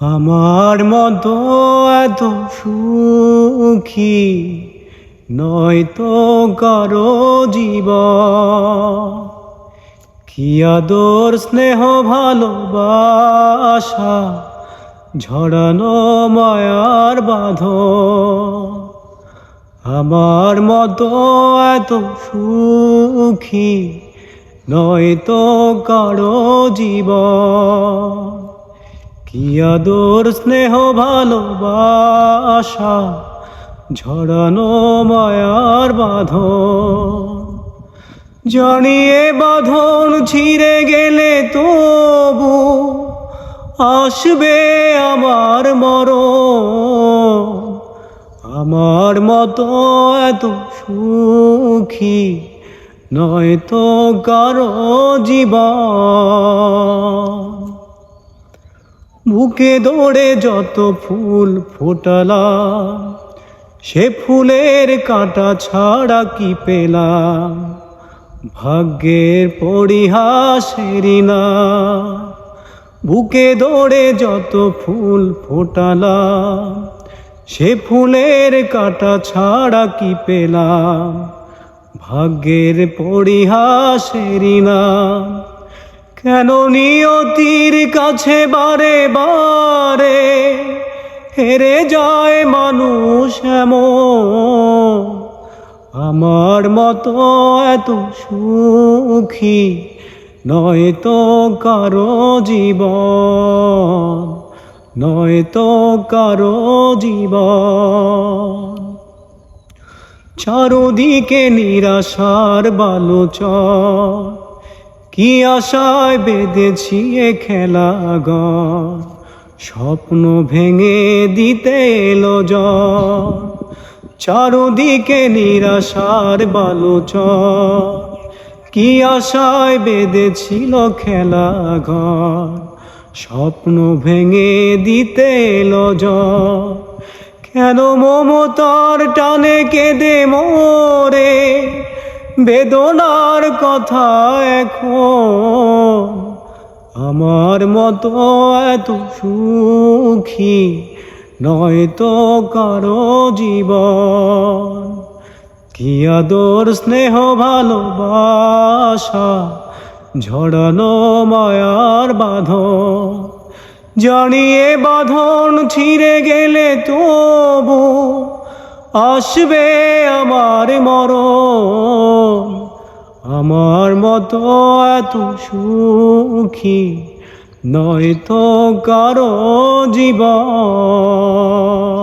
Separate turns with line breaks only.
আমার মতো এত সুখী নয় তো কারও জীব কি আদর, স্নেহ, ভালোবাসা ঝড়ানো মায়ার বাঁধ আমার মতো এত সুখী নয় তো কারও জীবন। কি আদর, স্নেহ, ভালোবাসা ঝড়ানো মায়ার বাঁধন? জানিয়ে বাঁধন ছিঁড়ে গেলে তবু আসবে আমার মর আমার মতো এত সুখী নয়তো কারও জীবন। বুকে দৌড়ে যত ফুল ফোটালাম, সে ফুলের কাঁটা ছাড়া কি পেলাম? ভাগ্যের পরিহাসেরই না। বুকে দৌড়ে যত ফুল ফোটালাম, সে ফুলের কাঁটা ছাড়া কি পেলাম? ভাগ্যের পরিহাসেরই না। কেন নিয়তির কাছে বারে বারে হেরে যায় মানুষ এমন? আমার মতো এত সুখী নয় তো কারও জীবন, নয় তো কারও জীবন। চারদিকে নিরাশার বালোচর কি আশায় বেঁধেছি এ খেলা ঘর? স্বপ্ন ভেঙে দিতে এলো জ্বর। চারদিকে নিরাশার বালোচর কি আশায় বেঁধেছিল খেলা ঘর? স্বপ্ন ভেঙে দিতে এলো জ্বর। কেন মমতার টানে কেঁদে মোরে? বেদনার কথা এখন। আমার মতো এত সুখী নয়তো কারও জীবন। কি আদর, স্নেহ, ভালোবাসা ঝড়ানো মায়ার বাঁধন। জানিয়ে বাঁধন ছিঁড়ে গেলে তবু আসবে আমার মরণ আমার মতো এত সুখী নয় তো কারও জীবন।